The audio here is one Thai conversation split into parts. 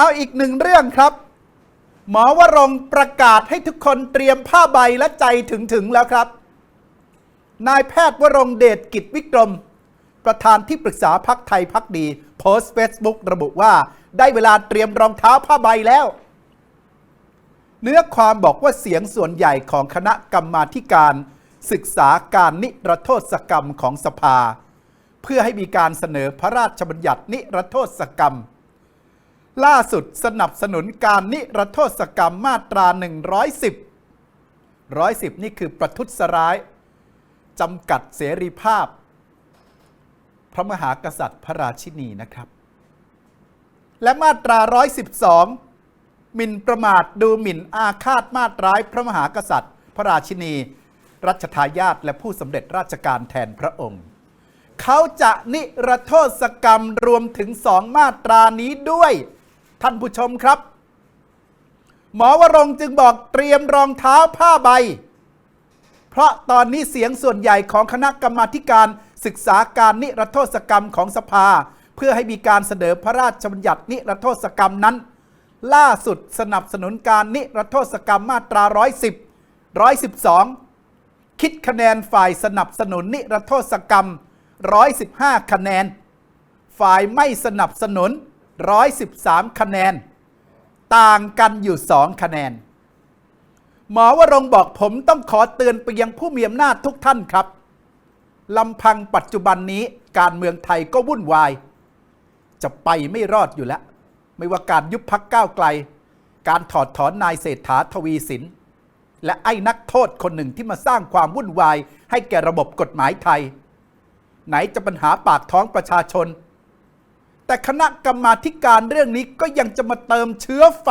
เอาอีกหนึ่งเรื่องครับ หมอวรงประกาศให้ทุกคนเตรียมผ้าใบและใจถึงถึงแล้วครับ นายแพทย์วรงเดชกิจวิกรม ประธานที่ปรึกษาพักไทยพักดี โพสต์เฟซบุ๊กระบุว่าได้เวลาเตรียมรองเท้าผ้าใบแล้ว เนื้อความบอกว่าเสียงส่วนใหญ่ของคณะกรรมาการศึกษาการนิรโทษกรรมของสภา เพื่อให้มีการเสนอพระราชบัญญัตินิรโทษกรรม ล่าสุดสนับสนุนการนิรโทษกรรมมาตรา 110 110 นี่คือประทุษร้ายจำกัดเสรีภาพ พระมหากษัตริย์พระราชินีนะครับ และมาตรา 112หมิ่นประมาทดูหมิ่นอาฆาตมาตร้ายพระมหากษัตริย์ พระราชินี รัชทายาทและผู้สำเร็จราชการแทนพระองค์ เขาจะนิรโทษกรรมรวมถึงสองมาตรานี้ด้วย ท่านผู้ชมครับ หมอวรงจึงบอกเตรียมรองเท้าผ้าใบ เพราะตอนนี้เสียงส่วนใหญ่ของคณะกรรมาธิการศึกษาการนิรโทษกรรมของสภา เพื่อให้มีการเสนอพระราชบัญญัตินิรโทษกรรมนั้น ล่าสุดสนับสนุนการนิรโทษกรรมมาตรา 110 112 คิดคะแนนฝ่ายสนับสนุนนิรโทษกรรม 115 คะแนน ฝ่ายไม่สนับสนุน 113 คะแนน ต่างกันอยู่ 2 คะแนน หมอวรงบอกผมต้องขอเตือนไปยังผู้มีอำนาจทุกท่านครับลำพังปัจจุบันนี้การเมืองไทยก็วุ่นวาย จะไปไม่รอดอยู่แล้ว ไม่ว่าการยุบพักก้าวไกล การถอดถอนนายเศรษฐาทวีสิน และไอ้นักโทษคนหนึ่งที่มาสร้างความวุ่นวาย ให้แก่ระบบกฎหมายไทย ไหนจะปัญหาปากท้องประชาชน แต่คณะกรรมาการเรื่องนี้ก็ยังจะมาเติมเชื้อไฟ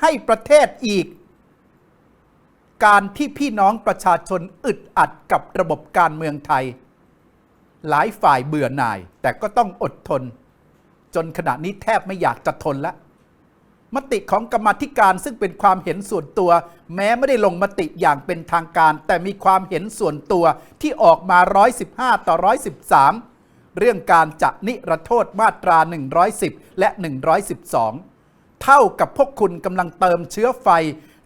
ให้ประเทศอีก การที่พี่น้องประชาชนอึดอัดกับระบบการเมืองไทย หลายฝ่ายเบื่อหน่าย แต่ก็ต้องอดทน จนขณะนี้แทบไม่อยากจะทนล้วมติของกรรมธิการซึ่งเป็นความเห็นส่วนตัว แม้ไม่ได้ลงมติอย่างเป็นทางการ แต่มีความเห็นส่วนตัวที่ออกมา 115 ต่อ 113 เรื่องการจะนิรโทษมาตรา 110 และ 112 เท่ากับพวกคุณกำลังเติมเชื้อไฟ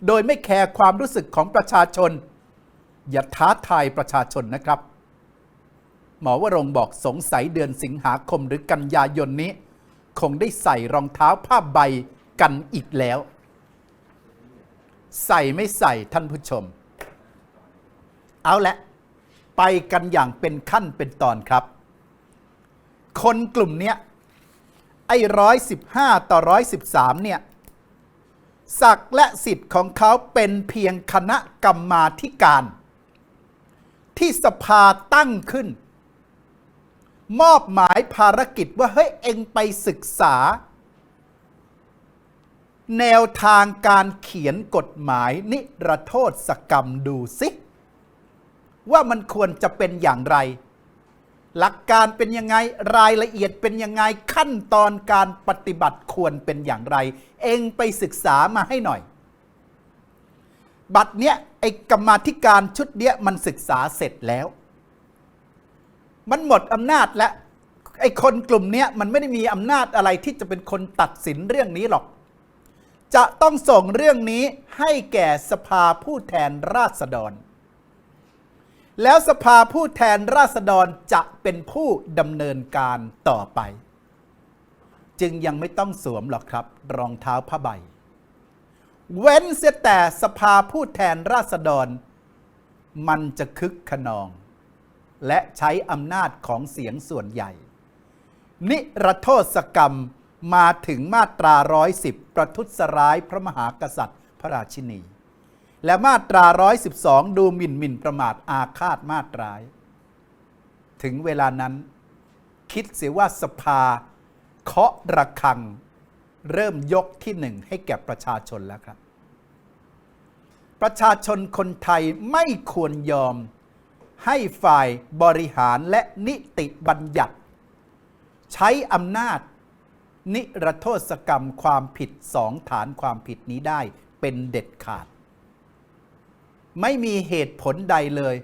โดยไม่แคร์ความรู้สึกของประชาชน อย่าท้าทายประชาชนนะครับ หมอวรงบอกสงสัยเดือนสิงหาคมหรือกันยายนนี้ คงได้ใส่รองเท้าผ้าใบกันอีกแล้ว ใส่ไม่ใส่ท่านผู้ชม เอาละ ไปกันอย่างเป็นขั้นเป็นตอนครับ คนกลุ่มเนี้ยไอ้ร้อยสิบห้าต่อร้อยสิบสามเนี่ยศักและสิทธิ์ของเขาเป็นเพียงคณะกรรมาธิการ ที่สภาตั้งขึ้น มอบหมายภารกิจว่าเฮ้ยเองไปศึกษา แนวทางการเขียนกฎหมายนิรโทษกรรมดูสิว่ามันควรจะเป็นอย่างไร หลักการเป็นยังไงรายละเอียดเป็นยังไงขั้นตอนการปฏิบัติควรเป็นอย่างไร เองไปศึกษามาให้หน่อย บัตรเนี้ยไอ้กรรมาธิการชุดเนี้ยมันศึกษาเสร็จแล้ว มันหมดอำนาจแล้วไอ้คนกลุ่มเนี้ยมันไม่ได้มีอำนาจอะไรที่จะเป็นคนตัดสินเรื่องนี้หรอก จะต้องส่งเรื่องนี้ให้แก่สภาผู้แทนราษฎร แล้วสภาผู้แทนราษฎรจะเป็นผู้ดำเนินการต่อไป จึงยังไม่ต้องสวมหรอกครับ รองเท้าผ้าใบ เว้นเสียแต่สภาผู้แทนราษฎร มันจะคึกขนอง และใช้อำนาจของเสียงส่วนใหญ่ นิรโทษกรรมมาถึงมาตรา 110 ประทุษร้ายพระมหากษัตริย์พระราชินี และมาตรา 112 ดูหมิ่นหมิ่นประมาทอาฆาตมาตราย ถึงเวลานั้น คิดเสียว่าสภาเคาะระฆัง เริ่มยกที่หนึ่งให้แก่ประชาชนแล้วครับ ประชาชนคนไทยไม่ควรยอมให้ฝ่ายบริหารและนิติบัญญัติ ใช้อำนาจ นิรโทษกรรมความผิดสองฐานความผิดนี้ได้เป็นเด็ดขาด ไม่มีเหตุผลใดเลย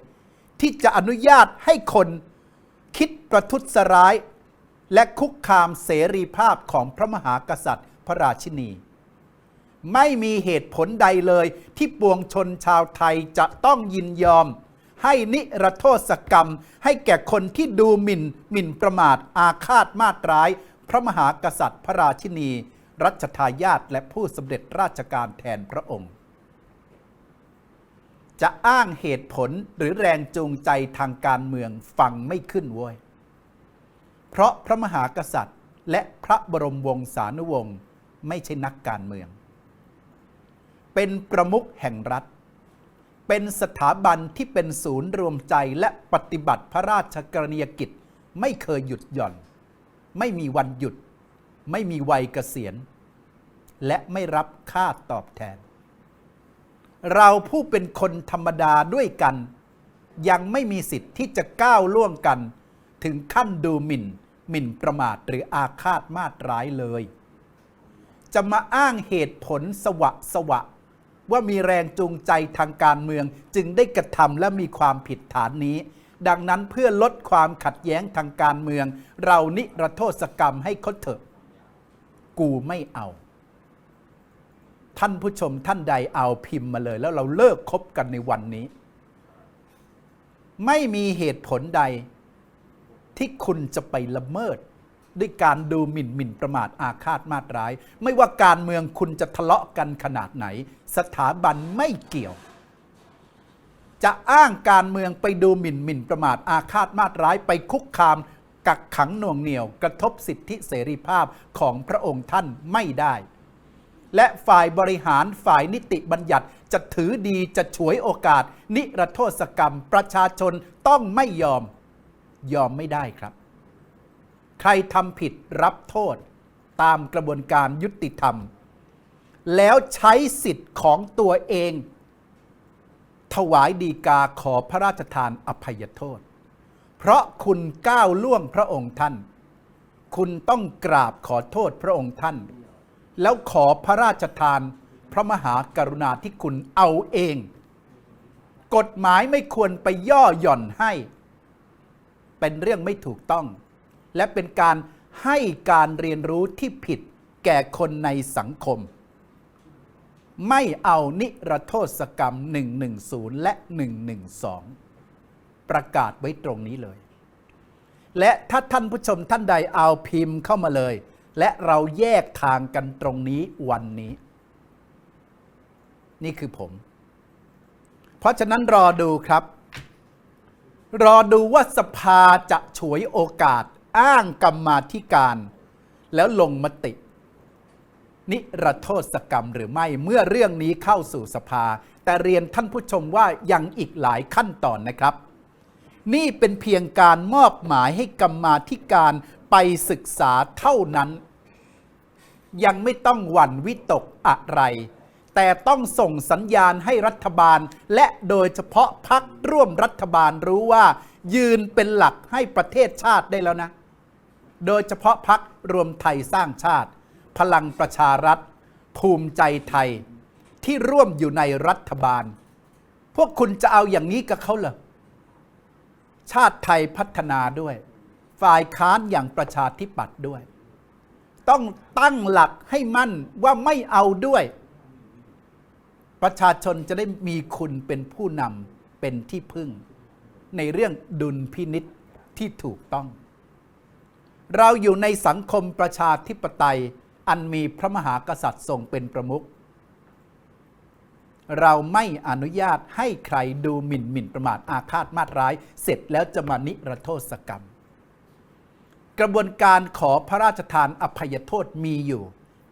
ที่จะอนุญาตให้คนคิดประทุษร้าย และคุกคามเสรีภาพของพระมหากษัตริย์พระราชินี ไม่มีเหตุผลใดเลยที่ปวงชนชาวไทยจะต้องยินยอม ให้นิรโทษกรรม ให้แก่คนที่ดูหมิ่นหมิ่นประมาทอาฆาตมาตร้าย พระมหากษัตริย์พระราชินี รัชทายาทและผู้สำเร็จราชการแทนพระองค์ จะอ้างเหตุผลหรือแรงจูงใจทางการเมืองฟังไม่ขึ้นเว้ย เพราะพระมหากษัตริย์ และพระบรมวงศานุวงศ์ไม่ใช่นักการเมือง เป็นประมุขแห่งรัฐ เป็นสถาบันที่เป็นศูนย์รวมใจและปฏิบัติพระราชกรณียกิจไม่เคยหยุดหย่อน ไม่มีวันหยุด ไม่มีวัยเกษียณ และไม่รับค่าตอบแทน เราผู้เป็นคนธรรมดาด้วยกัน ยังไม่มีสิทธิ์ที่จะก้าวล่วงกัน ถึงขั้นดูหมิ่น หมิ่นประมาทหรืออาฆาตมาตร้ายเลย จะมาอ้างเหตุผลสวะสวะ ว่ามีแรงจูงใจทางการเมืองจึงได้กระทำและมีความผิดฐานนี้ ดังนั้นเพื่อลดความขัดแย้งทางการเมือง เรานิรโทษกรรมให้เขาเถอะ กูไม่เอา ท่านผู้ชมท่านใดเอาพิมพ์มาเลย แล้วเราเลิกคบกันในวันนี้ ไม่มีเหตุผลใด ที่คุณจะไปละเมิด ด้วยการดูหมิ่นหมิ่นประมาทอาฆาตมาตร้าย ไม่ว่าการเมืองคุณจะทะเลาะกันขนาดไหน สถาบันไม่เกี่ยว จะอ้างการเมืองไปดูหมิ่นหมิ่นประมาทอาฆาตมาตร้ายไปคุกคาม กักขังหน่วงเหนี่ยว กระทบสิทธิเสรีภาพของพระองค์ท่านไม่ได้ และฝ่ายบริหารฝ่ายนิติบัญญัติจะถือดีจะฉวยโอกาส นิรโทษกรรม ประชาชนต้องไม่ยอม ยอมไม่ได้ครับ ใครทำผิดรับโทษตามกระบวนการยุติธรรม แล้วใช้สิทธิ์ของตัวเอง ถวายดีกาขอพระราชทานอภัยโทษ เพราะคุณก้าวล่วงพระองค์ท่าน คุณต้องกราบขอโทษพระองค์ท่าน แล้วขอพระราชทานพระมหากรุณาธิคุณเอาเอง กฎหมายไม่ควรไปย่อหย่อนให้ เป็นเรื่องไม่ถูกต้อง และเป็นการให้การเรียนรู้ที่ผิดแก่คนในสังคม ไม่เอานิรโทษกรรม 110 และ 112 ประกาศไว้ตรงนี้เลย และถ้าท่านผู้ชมท่านใดเอาพิมพ์เข้ามาเลย และเราแยกทางกันตรงนี้วันนี้ นี่คือผม เพราะฉะนั้นรอดูครับ รอดูว่าสภาจะฉวยโอกาสอ้างกรรมาธิการ แล้วลงมติ นิรโทษกรรมหรือไม่เมื่อเรื่องนี้เข้าสู่สภา แต่เรียนท่านผู้ชมว่ายังอีกหลายขั้นตอนนะครับนี่เป็นเพียงการมอบหมายให้กรรมาธิการ ไปศึกษาเท่านั้น ยังไม่ต้องหวั่นวิตกอะไร แต่ต้องส่งสัญญาณให้รัฐบาล และโดยเฉพาะพักร่วมรัฐบาลรู้ว่า ยืนเป็นหลักให้ประเทศชาติได้แล้วนะ โดยเฉพาะพักรวมไทยสร้างชาติ พลังประชารัฐ ภูมิใจไทย ที่ร่วมอยู่ในรัฐบาล พวกคุณจะเอาอย่างนี้กับเขาเหรอชาติไทยพัฒนาด้วย ฝ่ายค้านอย่างประชาธิปัตย์ด้วย ต้องตั้งหลักให้มั่นว่าไม่เอาด้วย ประชาชนจะได้มีคุณเป็นผู้นำเป็นที่พึ่ง ในเรื่องดุลพินิษที่ถูกต้อง เราอยู่ในสังคมประชาธิปไตยอันมีพระมหากษัตริย์ทรงเป็นประมุขเราไม่อนุญาตให้ใครดูหมิ่นหมิ่นประมาทอาฆาตมาตร้าย เสร็จแล้วจะมานิรโทษกรรม กระบวนการขอพระราชทานอภัยโทษมีอยู่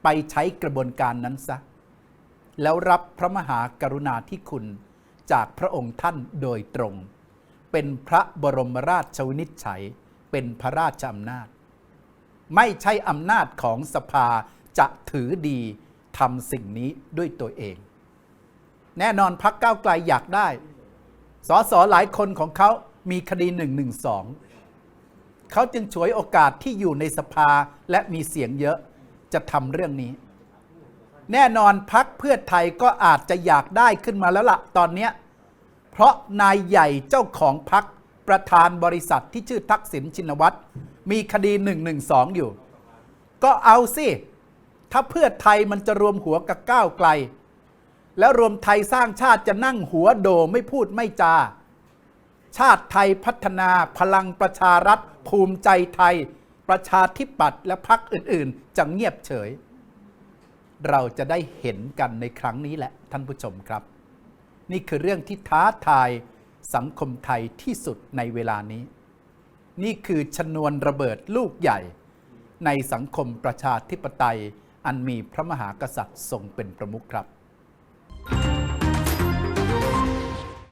ไปใช้กระบวนการนั้นซะ แล้วรับพระมหากรุณาธิคุณจากพระองค์ท่านโดยตรง เป็นพระบรมราชวินิจฉัย เป็นพระราชอำนาจ ไม่ใช่อำนาจของสภาจะถือดีทำสิ่งนี้ด้วยตัวเอง แน่นอนพักก้าวไกลอยากได้สอสอหลายคนของเขามีคดี112 เขาจึงฉวยโอกาสที่อยู่ในสภาและมีเสียงเยอะจะทำเรื่องนี้ แน่นอนพักเพื่อไทยก็อาจจะอยากได้ขึ้นมาแล้วละตอนนี้เพราะนายใหญ่เจ้าของพักประธานบริษัทที่ชื่อทักษิณชินวัตรมีคดี 112 อยู่ ก็เอาสิ ถ้าเพื่อไทยมันจะรวมหัวกับก้าวไกล แล้วรวมไทยสร้างชาติจะนั่งหัวโดไม่พูดไม่จา ชาติไทยพัฒนาพลังประชารัฐ ภูมิใจไทย ประชาธิปัตย์และพรรคอื่น ๆ จะเงียบเฉย เราจะได้เห็นกันในครั้งนี้แหละท่านผู้ชมครับ นี่คือเรื่องที่ท้าทายสังคมไทยที่สุดในเวลานี้ นี่คือชนวนระเบิดลูกใหญ่ ในสังคมประชาธิปไตยอันมีพระมหากษัตริย์ทรงเป็นประมุขครับ